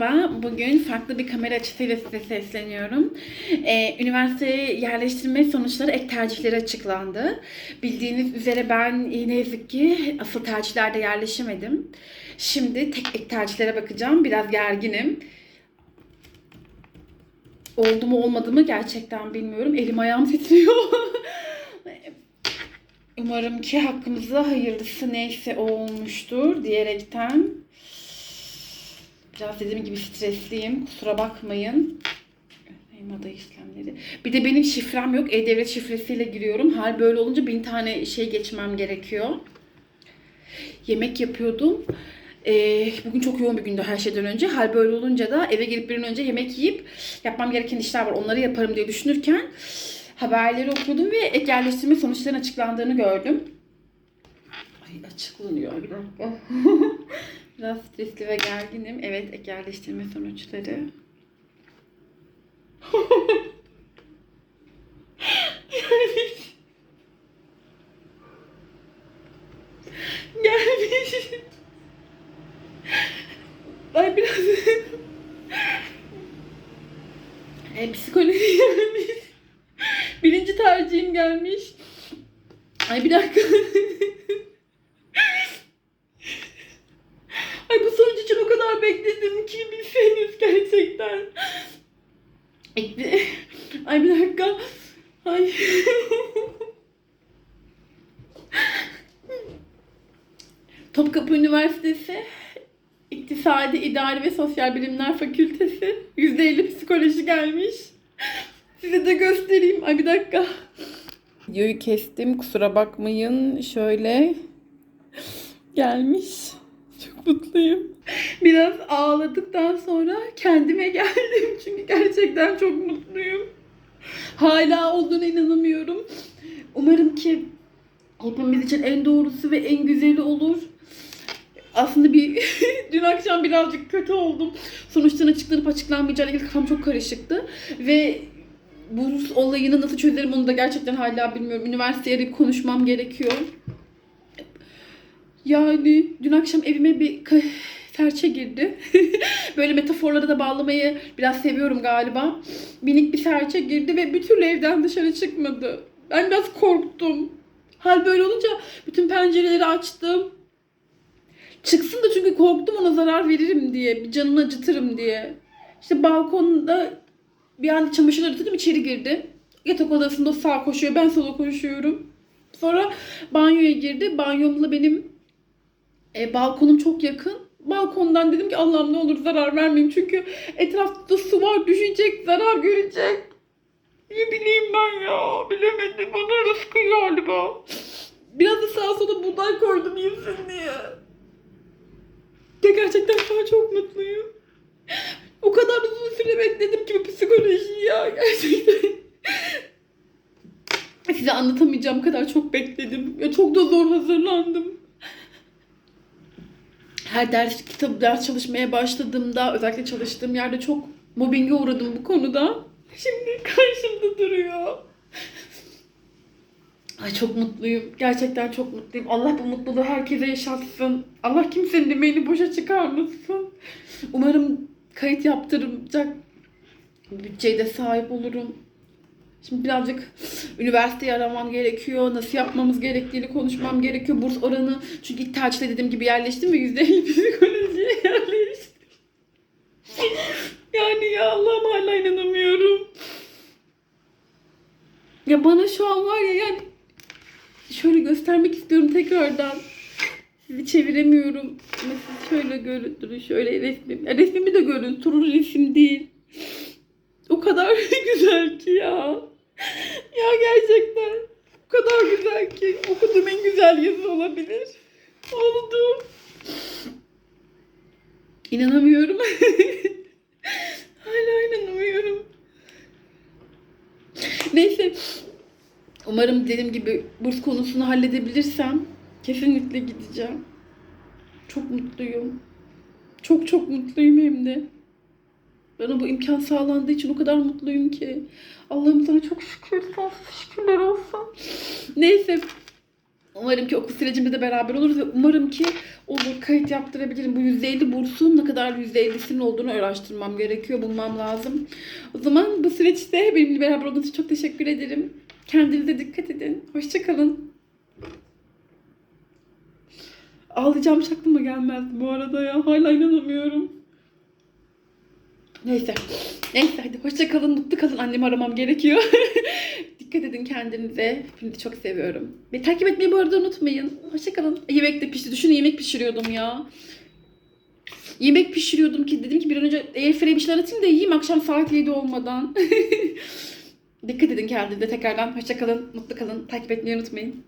Merhaba, bugün farklı bir kamera açısıyla size sesleniyorum. Ee, üniversiteye yerleştirme sonuçları ek tercihleri açıklandı. Bildiğiniz üzere ben ne yazık ki asıl tercihlerde yerleşemedim. Şimdi tek ek tercihlere bakacağım. Biraz gerginim. Oldu mu olmadı mı gerçekten bilmiyorum. Elim ayağım titriyor. Umarım ki hakkımızda hayırlısı neyse o olmuştur diyerekten Biraz dediğim gibi stresliyim. Kusura bakmayın. Benim aday işlemleri. Bir de benim şifrem yok. E-Devlet şifresiyle giriyorum. Hal böyle olunca bin tane şey geçmem gerekiyor. Yemek yapıyordum. Ee, bugün çok yoğun bir gündü her şeyden önce. Hal böyle olunca da eve gelip bir önce yemek yiyip yapmam gereken işler var. Onları yaparım diye düşünürken haberleri okudum ve ek yerleştirme sonuçlarının açıklandığını gördüm. Ay açıklanıyor bir dakika. Biraz stresli ve gerginim. Evet, ek yerleştirme sonuçları. Gelmiş. Gelmiş. Ay biraz... e, psikoloji gelmiş. Birinci tercihim gelmiş. Ay bir dakika. Ay bu sonuç için o bekledim ki bilseniz gerçekten. Ay bir dakika. Ay. Topkapı Üniversitesi İktisadi, İdari ve Sosyal Bilimler Fakültesi %50 psikoloji gelmiş. Size de göstereyim. Ay bir dakika. Videoyu kestim. Kusura bakmayın. Şöyle gelmiş. Çok mutluyum. Biraz ağladıktan sonra kendime geldim. Çünkü gerçekten çok mutluyum. Hala olduğuna inanamıyorum. Umarım ki hepimiz için en doğrusu ve en güzeli olur. Aslında bir dün akşam birazcık kötü oldum. Sonuçtan açıklanıp açıklanmayacağıyla ilgili kafam çok karışıktı. Ve bu olayını nasıl çözerim onu da gerçekten hala bilmiyorum. Üniversiteye arayıp konuşmam gerekiyor. Yani dün akşam evime bir serçe girdi. Böyle metaforlara da bağlamayı biraz seviyorum galiba. Minik bir serçe girdi ve bir türlü evden dışarı çıkmadı. Ben biraz korktum. Hal böyle olunca bütün pencereleri açtım. Çıksın da çünkü korktum ona zarar veririm diye. Bir canını acıtırım diye. İşte balkonda bir anda çamaşırları tutup içeri girdi. Yatak odasında sağ koşuyor, ben sola koşuyorum. Sonra banyoya girdi. Banyomla benim e, balkonum çok yakın. Balkondan dedim ki Allah'ım ne olur zarar vermeyeyim. Çünkü etrafta su var düşecek, zarar görecek. Ne bileyim ben ya. Bilemedim. Bana rızkı galiba. Biraz da sağa sola buğday koydum yesin diye. Ya gerçekten şu an çok mutluyum. O kadar uzun süre bekledim ki bu psikolojiyi ya. Gerçekten. Size anlatamayacağım kadar çok bekledim. Ya çok da zor hazırlandım her ders kitap ders çalışmaya başladığımda özellikle çalıştığım yerde çok mobbinge uğradım bu konuda. Şimdi karşımda duruyor. Ay çok mutluyum. Gerçekten çok mutluyum. Allah bu mutluluğu herkese yaşatsın. Allah kimsenin emeğini boşa çıkarmasın. Umarım kayıt yaptıracak bütçeye de sahip olurum. Şimdi birazcık üniversiteyi aramam gerekiyor. Nasıl yapmamız gerektiğini konuşmam gerekiyor. Burs oranı çünkü ilk tercihte dediğim gibi yerleştim ve %50 psikolojiye yerleştim. yani ya Allah'ım hala inanamıyorum. Ya bana şu an var ya yani şöyle göstermek istiyorum tekrardan. Sizi çeviremiyorum. Mesela şöyle görün. Şöyle resmim. Ya resmimi de görün. Turun resim değil. O kadar güzel ki ya. Ya gerçekten. O kadar güzel ki. Okuduğum en güzel yazı olabilir. Oldu. İnanamıyorum. Hala inanamıyorum. Neyse. Umarım dediğim gibi burs konusunu halledebilirsem kesinlikle gideceğim. Çok mutluyum. Çok çok mutluyum hem de. Bana bu imkan sağlandığı için o kadar mutluyum ki. Allah'ım sana çok şükür. Sonsuz şükürler olsun. Neyse. Umarım ki okul sürecimde de beraber oluruz ve umarım ki olur kayıt yaptırabilirim. Bu %50 bursun ne kadar %50'sinin olduğunu araştırmam gerekiyor, bulmam lazım. O zaman bu süreçte benimle beraber olduğunuz için çok teşekkür ederim. Kendinize dikkat edin. Hoşçakalın. Ağlayacağım hiç aklıma gelmezdi bu arada ya. Hala inanamıyorum. Neyse. Neyse hadi hoşça kalın, mutlu kalın. Annemi aramam gerekiyor. Dikkat edin kendinize. Hepinizi çok seviyorum. Ve takip etmeyi bu arada unutmayın. Hoşça kalın. Yemek de pişti. Düşünün yemek pişiriyordum ya. Yemek pişiriyordum ki dedim ki bir an önce airfryer'e bir şeyler atayım da yiyeyim akşam saat 7 olmadan. Dikkat edin kendinize tekrardan. Hoşça kalın, mutlu kalın. Takip etmeyi unutmayın.